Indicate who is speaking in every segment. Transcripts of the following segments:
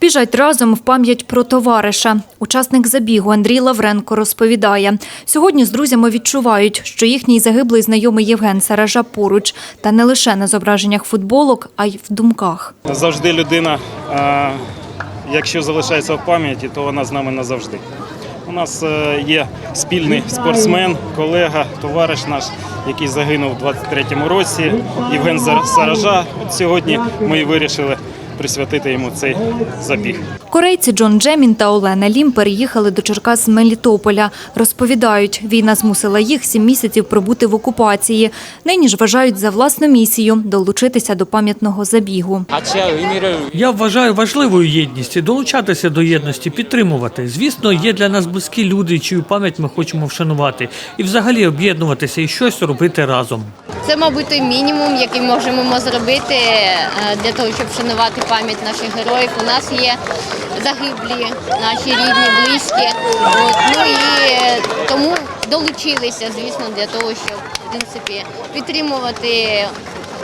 Speaker 1: Біжать разом в пам'ять про товариша. Учасник забігу Андрій Лавренко розповідає, сьогодні з друзями відчувають, що їхній загиблий знайомий Євген Саража поруч, та не лише на зображеннях футболок, а й в думках.
Speaker 2: Завжди людина, якщо залишається в пам'яті, то вона з нами назавжди. У нас е, є спільний спортсмен, колега, товариш наш, який загинув у 23-му році, Євген Саража. От сьогодні ми вирішили присвятити йому цей забіг.
Speaker 1: Корейці Джон Джемін та Олена Лім переїхали до Черкас з Мелітополя. Розповідають, війна змусила їх сім місяців пробути в окупації. Нині ж вважають за власну місію долучитися до пам'ятного забігу.
Speaker 3: Я вважаю важливою єдність долучатися до єдності, підтримувати. Звісно, є для нас близькі люди, чию пам'ять ми хочемо вшанувати, і взагалі об'єднуватися і щось робити разом.
Speaker 4: Це, мабуть, той мінімум, який можемо зробити е, для того, щоб вшанувати пам'ять наших героїв. У нас є загиблі, наші рідні, близькі. От, ну і е, тому долучилися, звісно, для того, щоб в принципі підтримувати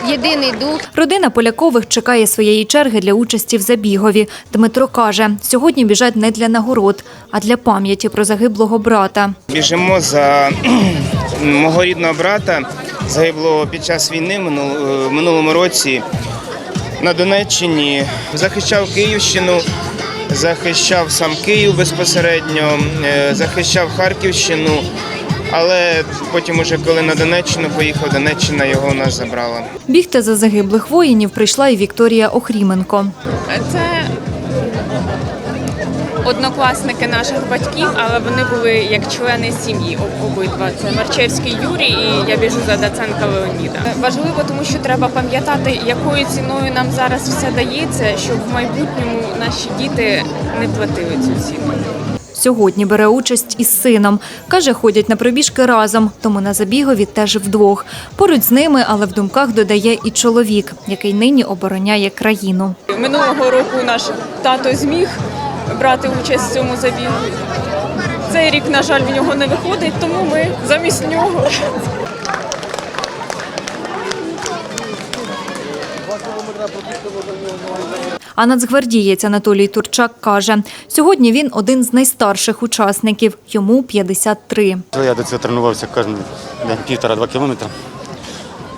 Speaker 4: єдиний дух.
Speaker 1: Родина Полякових чекає своєї черги для участі в забігові. Дмитро каже, сьогодні біжать не для нагород, а для пам'яті про загиблого брата.
Speaker 5: Біжимо за мого рідного брата, загиблого під час війни в минулому році на Донеччині. Захищав Київщину, захищав сам Київ безпосередньо, е, захищав Харківщину. Але потім, уже коли на Донеччину поїхав, Донеччина його у нас забрала.
Speaker 1: Бігти за загиблих воїнів прийшла і Вікторія Охріменко.
Speaker 6: Це однокласники наших батьків, але вони були як члени сім'ї об- обидва. Це Марчевський Юрій і я біжу за Даценка Леоніда. Важливо, тому що треба пам'ятати, якою ціною нам зараз все дається, щоб в майбутньому наші діти не платили цю ціну.
Speaker 1: Сьогодні бере участь із сином. Каже, ходять на пробіжки разом, тому на забігові теж вдвох. Поруч з ними, але в думках додає і чоловік, який нині обороняє країну.
Speaker 6: Минулого року наш тато зміг брати участь в цьому забігу. Цей рік, на жаль, в нього не виходить, тому ми замість нього.
Speaker 1: А нацгвардієць Анатолій Турчак каже, сьогодні він один з найстарших учасників, йому 53.
Speaker 7: Я до цього тренувався кожен день півтора-два кілометри.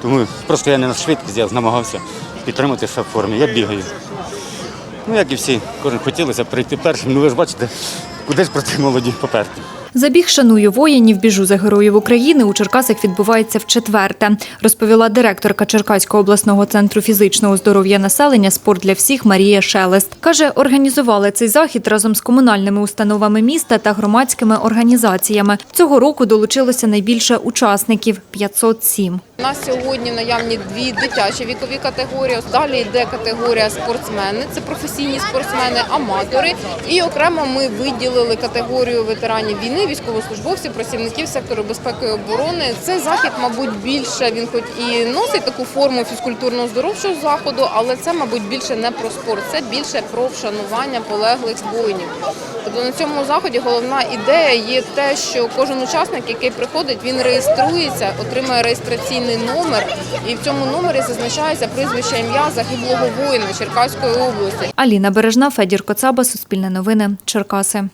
Speaker 7: Тому просто я не на швидкість, я намагався підтриматися в формі. Я бігаю. Ну, як і всі, кожен хотілося прийти першим. Ну ви ж бачите, куди ж проти молоді поперти.
Speaker 1: Забіг «Шаную воїнів, біжу за героїв України» у Черкасах відбувається вчетверте, розповіла директорка Черкаського обласного центру фізичного здоров'я населення «Спорт для всіх» Марія Шелест. Каже, організували цей захід разом з комунальними установами міста та громадськими організаціями. Цього року долучилося найбільше учасників – 507.
Speaker 8: У нас сьогодні наявні дві дитячі вікові категорії. Далі йде категорія спортсмени, це професійні спортсмени, аматори. І окремо ми виділили категорію ветеранів війни, військовослужбовців, працівників сектору безпеки і оборони. Цей захід, мабуть, більше він хоч і носить таку форму фізкультурно-здоровчого заходу, але це, мабуть, більше не про спорт, це більше про вшанування полеглих воїнів. Тобто на цьому заході головна ідея є те, що кожен учасник, який приходить, він реєструється, отримує реєстраційний номер, і в цьому номері зазначається прізвище ім'я загиблого воїна Черкаської області.
Speaker 1: Аліна Бережна, Федір Коцаба, Суспільне новини, Черкаси.